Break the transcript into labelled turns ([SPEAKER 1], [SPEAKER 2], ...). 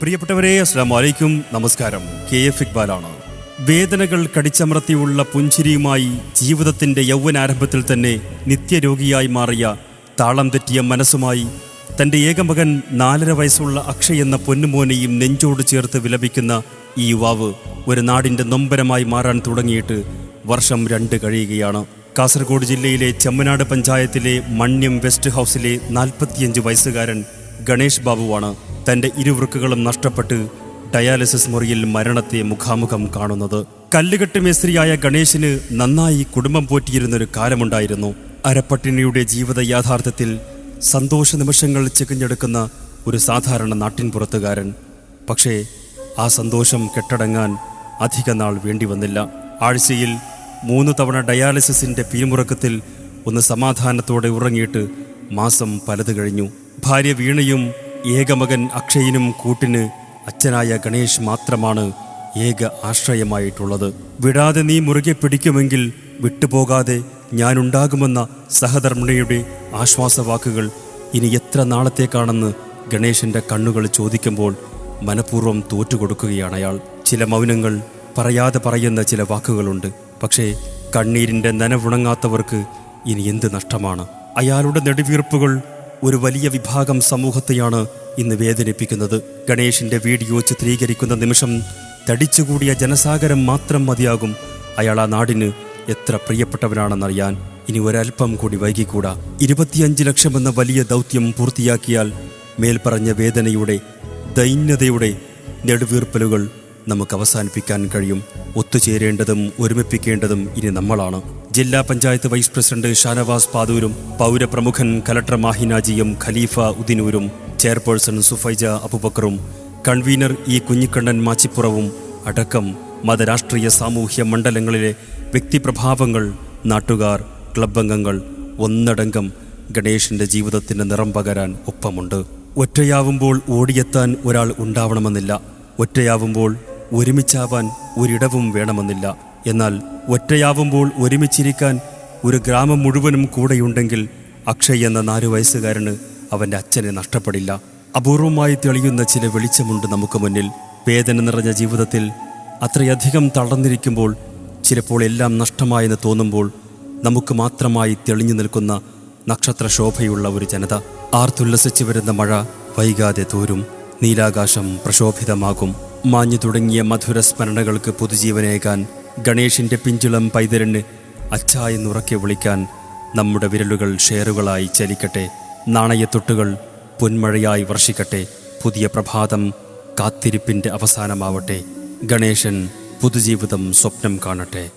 [SPEAKER 1] പ്രിയപ്പെട്ടവരെ അസ്സാം വലൈക്കും നമസ്കാരം. കെ എഫ് ഇക്ബാലാണ്. വേദനകൾ കടിച്ചമർത്തിയുള്ള പുഞ്ചിരിയുമായി ജീവിതത്തിന്റെ യൗവനാരംഭത്തിൽ തന്നെ നിത്യരോഗിയായി മാറിയ താളം തെറ്റിയ മനസ്സുമായി തന്റെ ഏകമകൻ നാലര വയസ്സുള്ള അക്ഷയ് എന്ന പൊന്നുമോനെയും നെഞ്ചോട് ചേർത്ത് വിലപിക്കുന്ന ഈ യുവാവ് ഒരു നാടിന്റെ നൊമ്പരമായി മാറാൻ തുടങ്ങിയിട്ട് വർഷം രണ്ട് കഴിയുകയാണ്. കാസർഗോഡ് ജില്ലയിലെ ചെമ്മനാട് പഞ്ചായത്തിലെ മണ്യം വെസ്റ്റ് ഹൗസിലെ നാൽപ്പത്തിയഞ്ച് വയസ്സുകാരൻ ഗണേഷ് ബാബുവാണ് തന്റെ ഇരുവൃക്കുകളും നഷ്ടപ്പെട്ട് ഡയാലിസിസ് മുറിയിൽ മരണത്തെ മുഖാമുഖം കാണുന്നത്. കല്ലുകെട്ട് മേസ്ത്രിയായ ഗണേശിന് നന്നായി കുടുംബം പോറ്റിയിരുന്നൊരു കാലമുണ്ടായിരുന്നു. അരപ്പട്ടിണിയുടെ ജീവിത യാഥാർത്ഥ്യത്തിൽ സന്തോഷ നിമിഷങ്ങൾ ചികഞ്ഞെടുക്കുന്ന ഒരു സാധാരണ നാട്ടിൻപുറത്തുകാരൻ. പക്ഷേ ആ സന്തോഷം കെട്ടടങ്ങാൻ അധിക നാൾ വേണ്ടി വന്നില്ല ആഴ്ചയിൽ മൂന്ന് തവണ ഡയാലിസിസിന്റെ പിരിമുറക്കത്തിൽ ഒന്ന് സമാധാനത്തോടെ ഉറങ്ങിയിട്ട് മാസം പലത് കഴിഞ്ഞു. ഭാര്യ വീണയും ഏകമകൻ അക്ഷയനും കൂട്ടിന് അച്ഛനായ ഗണേഷ് മാത്രമാണ് ഏക ആശ്രയമായിട്ടുള്ളത്. വിടാതെ നീ മുറുകെ പിടിക്കുമെങ്കിൽ വിട്ടുപോകാതെ ഞാനുണ്ടാകുമെന്ന സഹധർമ്മിണിയുടെ ആശ്വാസവാക്കുകൾ ഇനി എത്ര നാളത്തേക്കാണെന്ന് ഗണേശന്റെ കണ്ണുകൾ ചോദിക്കുമ്പോൾ മനഃപൂർവം തോറ്റുകൊടുക്കുകയാണ് അയാൾ. ചില മൗനങ്ങൾ പറയാതെ പറയുന്ന ചില വാക്കുകളുണ്ട്. പക്ഷേ കണ്ണീരിന്റെ നനവുണങ്ങാത്തവർക്ക് ഇനി എന്ത് നഷ്ടമാണ്? അയാളുടെ നെടുവീർപ്പുകൾ ഒരു വലിയ വിഭാഗം സമൂഹത്തെയാണ് ഇന്ന് വേദനിപ്പിക്കുന്നത്. ഗണേഷിന്റെ വീഡിയോ ചിത്രീകരിക്കുന്ന നിമിഷം തടിച്ചുകൂടിയ ജനസാഗരം മാത്രം മതിയാകും. അയാൾ ആ നാടിന് എത്ര പ്രിയപ്പെട്ടവനാണെന്നറിയാൻ ഇനി ഒരൽപ്പം കൂടി വൈകിക്കൂടാ. ഇരുപത്തിയഞ്ച് ലക്ഷം എന്ന വലിയ ദൗത്യം പൂർത്തിയാക്കിയാൽ മേൽപ്പറഞ്ഞ വേദനയുടെ ദൈന്യതയുടെ നെടുവീർപ്പലുകൾ നമുക്ക് അവസാനിപ്പിക്കാൻ കഴിയും. ഒത്തുചേരേണ്ടതും ഒരുമിപ്പിക്കേണ്ടതും ഇനി നമ്മളാണ്. ജില്ലാ പഞ്ചായത്ത് വൈസ് പ്രസിഡന്റ് ഷാനവാസ് പാതൂരും പൗരപ്രമുഖൻ കലക്ടർ മാഹിനാജിയും ഖലീഫ ഉദിനൂരും ചെയർപേഴ്സൺ സുഫൈജ അബുബക്കറും കൺവീനർ ഇ കുഞ്ഞിക്കണ്ണൻ മാച്ചിപ്പുറവും അടക്കം മതരാഷ്ട്രീയ സാമൂഹ്യ മണ്ഡലങ്ങളിലെ വ്യക്തിപ്രഭാവങ്ങൾ നാട്ടുകാർ ക്ലബ് അംഗങ്ങൾ ഒന്നടങ്കം ഗണേഷിന്റെ ജീവിതത്തിന് നിറം പകരാൻ ഒപ്പമുണ്ട്. ഒറ്റയാവുമ്പോൾ ഓടിയെത്താൻ ഒരാൾ ഉണ്ടാവണമെന്നില്ല. ഒറ്റയാവുമ്പോൾ ഒരുമിച്ചാവാൻ ഒരിടവും വേണമെന്നില്ല. എന്നാൽ ഒറ്റയാവുമ്പോൾ ഒരുമിച്ചിരിക്കാൻ ഒരു ഗ്രാമം മുഴുവനും കൂടെയുണ്ടെങ്കിൽ അക്ഷയ് എന്ന നാലു വയസ്സുകാരന് അവന്റെ അച്ഛനെ നഷ്ടപ്പെടില്ല. അപൂർവമായി തെളിയുന്ന ചില വെളിച്ചമുണ്ട് നമുക്ക് മുന്നിൽ. വേദന നിറഞ്ഞ ജീവിതത്തിൽ അത്രയധികം തളർന്നിരിക്കുമ്പോൾ ചിലപ്പോൾ എല്ലാം നഷ്ടമായെന്ന് തോന്നുമ്പോൾ നമുക്ക് മാത്രമായി തെളിഞ്ഞു നിൽക്കുന്ന നക്ഷത്ര ശോഭയുള്ള ഒരു ജനത. ആർത്തുല്ലസിച്ചു വരുന്ന മഴ വൈകാതെ തോരും. നീലാകാശം പ്രശോഭിതമാകും. മാഞ്ഞു തുടങ്ങിയ മധുര സ്മരണകൾക്ക് പുതുജീവനേകാൻ ഗണേഷിന്റെ പിഞ്ചുളം പൈതരണ് അച്ഛ വിളിക്കാൻ നമ്മുടെ വിരലുകൾ ഷെയറുകളായി ചലിക്കട്ടെ. നാണയത്തൊട്ടുകൾ പൊന്മഴയായി വർഷിക്കട്ടെ. പുതിയ പ്രഭാതം കാത്തിരിപ്പിന്റെ അവസാനമാവട്ടെ. ഗണേശൻ പുതുജീവിതം സ്വപ്നം കാണട്ടെ.